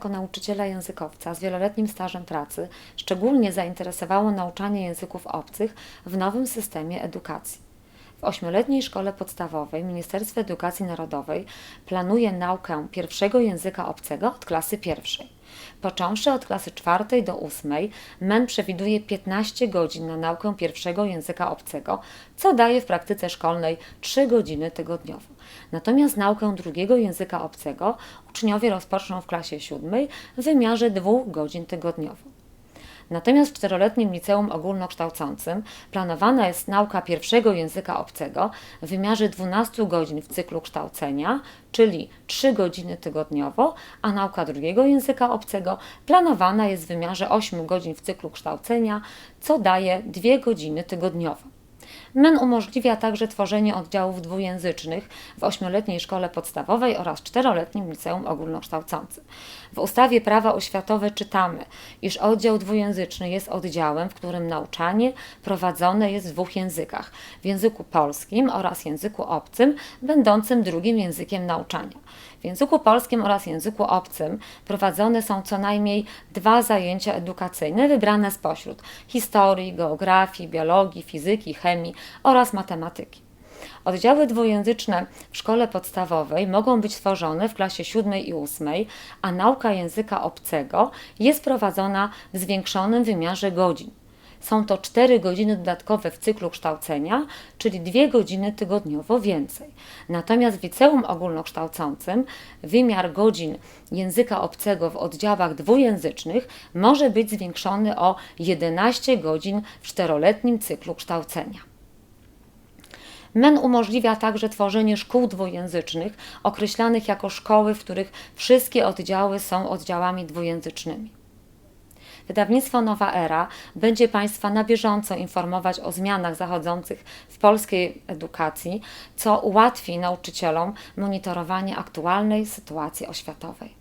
jako nauczyciela językowca z wieloletnim stażem pracy szczególnie zainteresowało nauczanie języków obcych w nowym systemie edukacji. W ośmioletniej szkole podstawowej Ministerstwo Edukacji Narodowej planuje naukę pierwszego języka obcego od klasy pierwszej. Począwszy od klasy czwartej do ósmej, MEN przewiduje 15 godzin na naukę pierwszego języka obcego, co daje w praktyce szkolnej 3 godziny tygodniowo. Natomiast naukę drugiego języka obcego uczniowie rozpoczną w klasie siódmej w wymiarze 2 godzin tygodniowo. Natomiast w czteroletnim liceum ogólnokształcącym planowana jest nauka pierwszego języka obcego w wymiarze 12 godzin w cyklu kształcenia, czyli 3 godziny tygodniowo, a nauka drugiego języka obcego planowana jest w wymiarze 8 godzin w cyklu kształcenia, co daje 2 godziny tygodniowo. MEN umożliwia także tworzenie oddziałów dwujęzycznych w ośmioletniej szkole podstawowej oraz czteroletnim liceum ogólnokształcącym. W ustawie prawa oświatowe czytamy, iż oddział dwujęzyczny jest oddziałem, w którym nauczanie prowadzone jest w dwóch językach w języku polskim oraz języku obcym, będącym drugim językiem nauczania. W języku polskim oraz języku obcym prowadzone są co najmniej dwa zajęcia edukacyjne wybrane spośród historii, geografii, biologii, fizyki, chemii oraz matematyki. Oddziały dwujęzyczne w szkole podstawowej mogą być tworzone w klasie 7 i 8, a nauka języka obcego jest prowadzona w zwiększonym wymiarze godzin. Są to 4 godziny dodatkowe w cyklu kształcenia, czyli 2 godziny tygodniowo więcej. Natomiast w liceum ogólnokształcącym wymiar godzin języka obcego w oddziałach dwujęzycznych może być zwiększony o 11 godzin w czteroletnim cyklu kształcenia. MEN umożliwia także tworzenie szkół dwujęzycznych, określanych jako szkoły, w których wszystkie oddziały są oddziałami dwujęzycznymi. Wydawnictwo Nowa Era będzie Państwa na bieżąco informować o zmianach zachodzących w polskiej edukacji, co ułatwi nauczycielom monitorowanie aktualnej sytuacji oświatowej.